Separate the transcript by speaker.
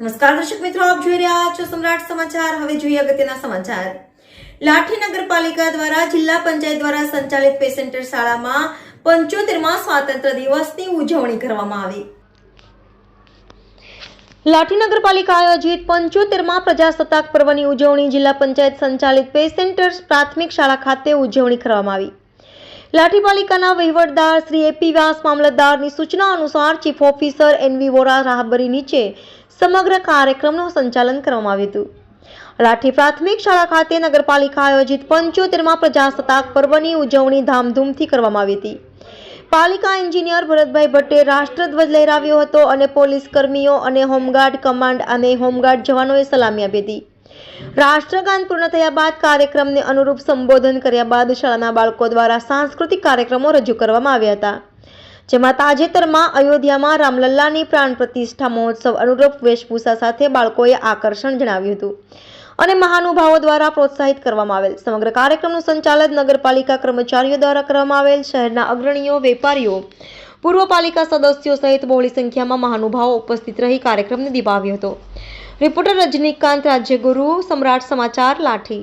Speaker 1: નમસ્કાર દર્શક મિત્રો, આપ જોઈ રહ્યા છો સમ્રાટ સમાચાર. હવે જોઈએ અગત્યના સમાચાર. લાઠી નગરપાલિકા દ્વારા જિલ્લા પંચાયત દ્વારા સંચાલિત પેસેન્ટર શાળામાં પંચોતેરમાં સ્વાતંત્ર્ય દિવસની ઉજવણી કરવામાં આવી. લાઠી નગરપાલિકા આયોજિત પંચોતેરમાં પ્રજાસત્તાક પર્વની ઉજવણી જિલ્લા પંચાયત સંચાલિત પે સેન્ટર્સ પ્રાથમિક શાળા ખાતે ઉજવણી કરવામાં આવી. લાઠી પાલિકાના વહીવટદાર શ્રી એપી વ્યાસ મામલતદારની સૂચના અનુસાર ચીફ ઓફિસર એનવી વોરા રાહબરી નીચે સમગ્ર કાર્યક્રમનું સંચાલન કરવામાં આવ્યું હતું. લાઠી પ્રાથમિક શાળા ખાતે નગરપાલિકા આયોજિત પંચોતેરમાં પ્રજાસત્તાક પર્વની ઉજવણી ધામધૂમથી કરવામાં આવી હતી. પાલિકા એન્જિનિયર ભરતભાઈ ભટ્ટે રાષ્ટ્રધ્વજ લહેરાવ્યો હતો અને પોલીસ કર્મીઓ અને હોમગાર્ડ કમાન્ડ અને હોમગાર્ડ જવાનોએ સલામી આપી હતી. રાષ્ટ્રગાન પૂર્ણ થયા બાદ કાર્યક્રમને અનુરૂપ સંબોધન કર્યા બાદ શાળાના બાળકો દ્વારા સાંસ્કૃતિક કાર્યક્રમો રજૂ કરવામાં આવ્યા હતા. જેમાં તાજેતરમાં અયોધ્યામાં રામલલ્લાની પ્રાણ પ્રતિષ્ઠા મહોત્સવ અનુરૂપ વેશભૂષા સાથે બાળકોએ આકર્ષણ જણાવ્યું હતું અને મહાનુભાવો દ્વારા પ્રોત્સાહિત કરવામાં આવેલ. સમગ્ર કાર્યક્રમનું સંચાલન નગરપાલિકા કર્મચારીઓ દ્વારા કરવામાં આવેલ. શહેરના અગ્રણીઓ, વેપારીઓ પૂર્વ પાલિકા સદસ્યો સહિત બહોળી સંખ્યામાં મહાનુભાવો ઉપસ્થિત રહી કાર્યક્રમને નિભાવ્યો હતો. રિપોર્ટર રજનીકાંત રાજ્યગુરુ, સમ્રાટ સમાચાર લાઠી.